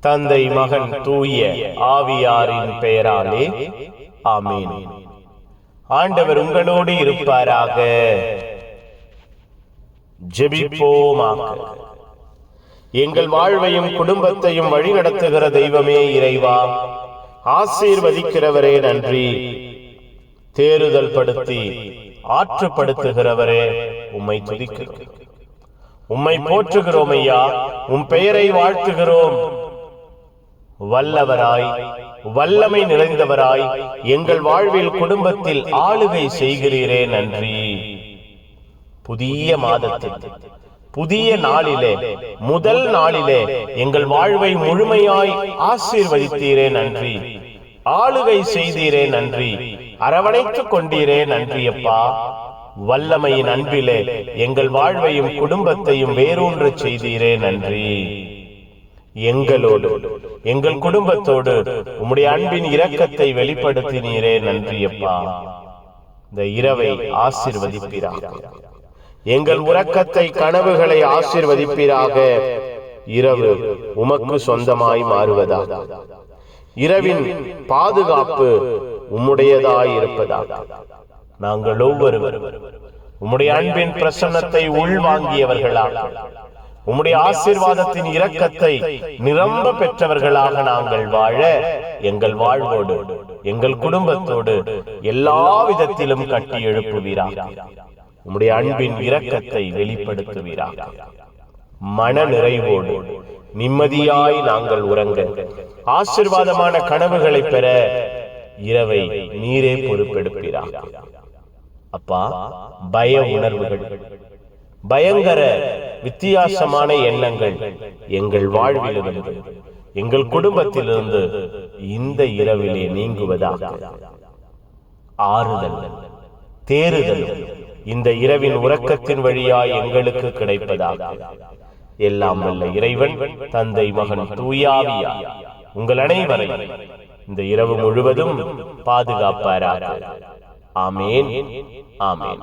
தந்தை மகன் தூய ஆவியாரின் பெயராலே ஆமீன். ஆண்டவர் உங்களோடு இருப்பாராக. ஜெபிப்போமாக. எங்கள் வாழ்வையும் குடும்பத்தையும் வழிநடத்துகிற தெய்வமே இறைவா. ஆசீர்வதிக்கிறவரே நன்றி. தேறுதல் படுத்தி ஆற்றுப்படுத்துகிறவரே உம்மை துதிக்கிறோம். உம்மை போற்றுகிறோம் ஐயா. உம் பெயரை வாழ்த்துகிறோம். வல்லவராய் வல்லமை நிறைந்தவராய் எங்கள் வாழ்வில் குடும்பத்தில் ஆளுகை செய்கிறீரே நன்றி. புதிய மாதத்தில் புதிய நாளிலே முதல் நாளிலே எங்கள் வாழ்வை முழுமையாய் ஆசீர்வதித்தீரே நன்றி. ஆளுகை செய்தீரே நன்றி. அரவணைத்துக் கொண்டீரே நன்றி அப்பா. வல்லமையின் அன்பிலே எங்கள் வாழ்வையும் குடும்பத்தையும் வேரூன்றச் செய்தீரே நன்றி. எங்களோடு எங்கள் குடும்பத்தோடு உம்முடைய அன்பின் இரக்கத்தை வெளிப்படுத்தினீரே நன்றி அப்பா இந்த இரவை ஆசீர்வதிப்பீராக. எங்கள் உறக்கத்தை கனவுகளை ஆசீர்வதிப்பீராக. இரவு உமக்கு சொந்தமாய் மாறுவதாக இரவின் பாதுகாப்பு உம்முடையதாய் இருப்பதாக நாங்கள் ஒவ்வொருவரும் உம்முடைய அன்பின் பிரசன்னத்தை உள்வாங்கியவர்களாக உம்முடைய ஆசீர்வாதத்தின் இரக்கத்தை நிரம்ப பெற்றவர்களாக நாங்கள் வாழ எங்கள் வாழ்வோடு எங்கள் குடும்பத்தோடு எல்லா விதத்திலும் கட்டி எழுப்புவீராக. உம்முடைய அன்பின் இரக்கத்தை வெளிப்படுத்துவீராக. மன நிறைவோடு நிம்மதியாய் நாங்கள் உறங்க. ஆசிர்வாதமான கனவுகளை பெற இரவை நீரே பொறுப்பெடுப்பீராக. அப்பா பய உணர்வுகள். பயங்கர வித்தியாசமான எண்ணங்கள் எங்கள் வாழ்விலிருந்து எங்கள் குடும்பத்திலிருந்து இந்த இரவிலே நீங்குவதாக. ஆறுதல் தேறுதல் இந்த இரவின் உறக்கத்தின் வழியாய் எங்களுக்கு கிடைப்பதாக. எல்லாம் வல்ல இறைவன் தந்தை மகன் தூயாவியா உங்கள் அனைவரை இந்த இரவு முழுவதும் பாதுகாப்பாராக. ஆமேன் ஆமேன்.